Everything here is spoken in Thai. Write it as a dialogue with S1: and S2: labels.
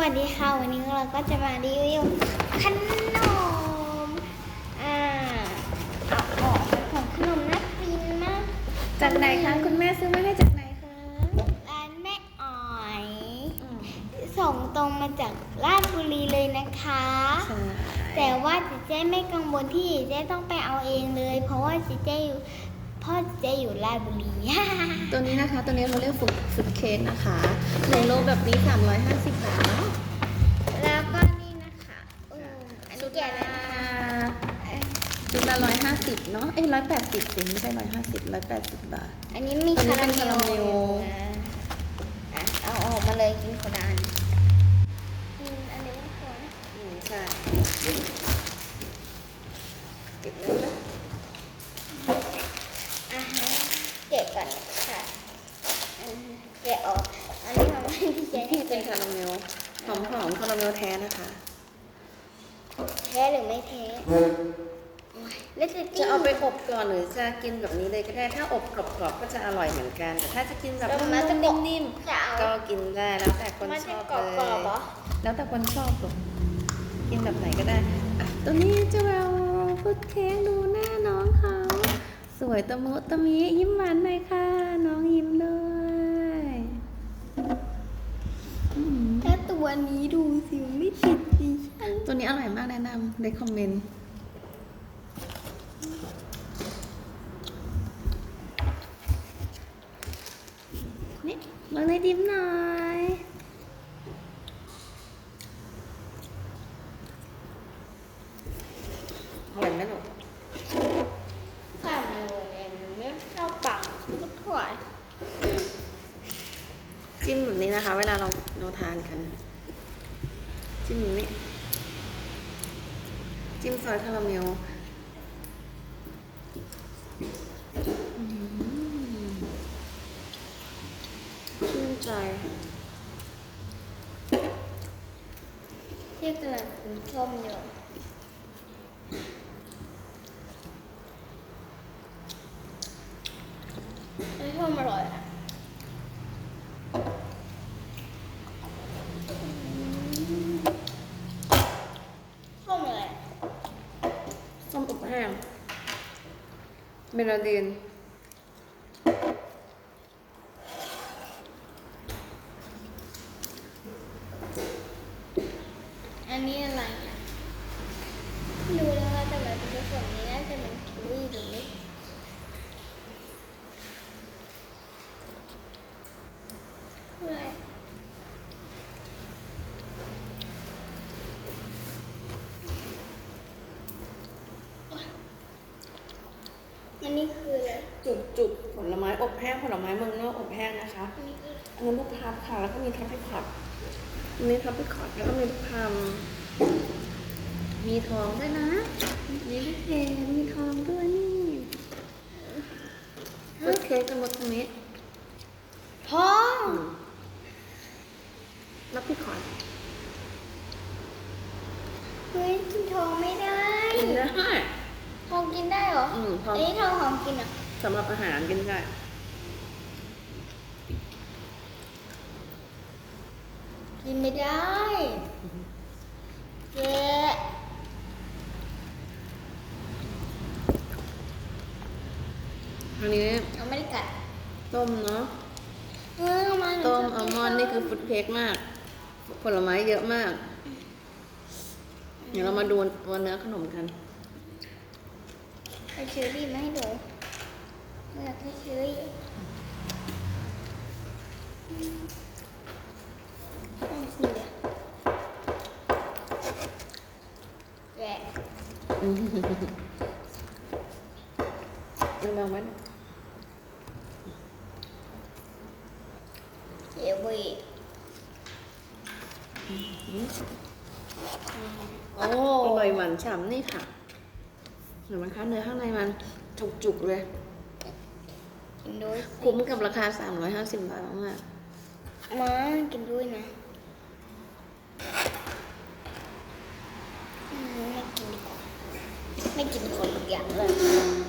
S1: วัสดีค่ะ วันนี้เราก็จะมารีวิวขนม อ่าเอาออกของขนมน่ากินมาก
S2: จากไหนคะคุณแม่ซื้อมาให้จากไหนคะ
S1: ร้านแม่อ๋อยส่งตรงมาจากราชบุรีเลยนะคะ
S2: ใช่
S1: แต่ว่าเจ๊เจ๊ไม่กังวลที่เจ๊ต้องไปเอาเองเลย เพราะว่าเจ๊เจ๊อยู่ พ่อเจ๊อยู่ราชบุรี
S2: ตัวนี้นะคะ ตัวนี้เราเรียกฟุตฟุตเค้กนะคะหนึ่งโลแบบนี้350บาทเนาะ
S1: แล้วก็นี่นะคะอืมอันนี้แกะเลยนะคะ
S2: ชุดละ150เนาะเอ้ย180สิไม่ใช่150 180 บาท
S1: อันนี้มี
S2: อันนี้
S1: คารา
S2: เป็น
S1: เม
S2: คาราเม
S1: ล
S2: ล
S1: อะเอาออกมาเลยกินคนละอันอืมอันนี้ไม่ควร
S2: อืมใช่เก็บเลยนะ
S1: อะฮะเก็บก่อนค่ะอืม แกะออก อันนี้มันไม่ได้ใช้
S2: นี่เป็นคาราเมลหอมหอมๆคาราเมลแท้นะคะ
S1: แท้หรือไม่แท้แล้วจะ
S2: จะเอาไปอบก่อนหรือจะกินแบบนี้เลยก็ได้ ถ้าอบกรอบๆก็จะอร่อยเหมือนกัน แต่ถ้าจะกินแบบ
S1: แล้
S2: นุ่
S1: มันจะ
S2: ม
S1: กรอบ
S2: ๆนิ่มๆก็กินได้แล้วแต่คนชอบเลยแล้วแต่คนชอบลูกกินแบบไหนก็ได้ตัวนี้จะเราพุดเค้กดูหน้าน้องเขา สวยตะมุตะมิยิ้มหวานหน่อยค่ะ น้องยิ้มด้วยอืม
S1: ถ้าตัวนี้ดูสิไม่ติดดิฉั น
S2: ตัวนี้อร่อยมากแนะนำในคอมเมนต์นี่ลองในดิมหน่อยอร่อยไหมลูก
S1: ใส่เลยไม่เข้าปากทุกขวด
S2: จิ้มแบบนี้นะคะ เวลาเราเราทานกัน จิ้มแบบนี้ จิ้มซอสคาราเมลชื่นใจ
S1: ที่กำลังกินส้มอยู่ไอ้ส้มอร่อยอะส้มอะไร
S2: ส้มอบแห้ง เมลาดิน
S1: อันนี้อะไรอะไม่รู้แล้วว่าแต่มันเป็นส่วนนี้น่าจะเป็นคิวีหรือไม่อะไรอันนี้คืออะไร
S2: จุกจุกผลไม้อบแห้งผลไม้เมืองนอกอบแห้งนะคะ
S1: อันนี้คือ
S2: อันนั้นลูกพลับค่ะ แล้วก็มีทัพพิคอตอันนี้ทัพพิคอตแล้วก็มีลูกพลัมมีทองด้วยนะมีลูกเกดมีทองด้วยนี่ฟุตเค้กกับมดตรงนี้
S1: ทอง
S2: ทัพพิคอต
S1: เฮ้ยกินทองไม่ได้
S2: กินได้
S1: ทองกินได้เหรอ
S2: อืมทอง
S1: อันนี้ทองหอมกินอะ
S2: สำหรับอาหารกินได้
S1: กินไม่ได้เจ๊
S2: อันนี้
S1: เราไม่ได้กัด
S2: ต้มเนาะ
S1: เออมา
S2: ต้มอัลมอนด์นี่คือฟุตเค้กมาก ผลไม้เยอะมาก เดี๋ยวเรามาดูตัวเนื้อขนมกัน
S1: เอาเชอรี่มาให้ดู อยากให้เชอรี่อืมนี่เลยแหวะ
S2: อืมเอาลองไว้
S1: เดี๋ยววี
S2: โอ้อร่อยหวานฉ่ำนี่ค่ะเห็นไหมคะเนื้อข้างในมันจุกๆเลย
S1: กิน ด้วย
S2: คุ้มกับราคา 350 บาทมาก
S1: มากินด้วยนะ
S2: อื
S1: มไม่กินดีกว่าไม่กินคนงอย่างเลย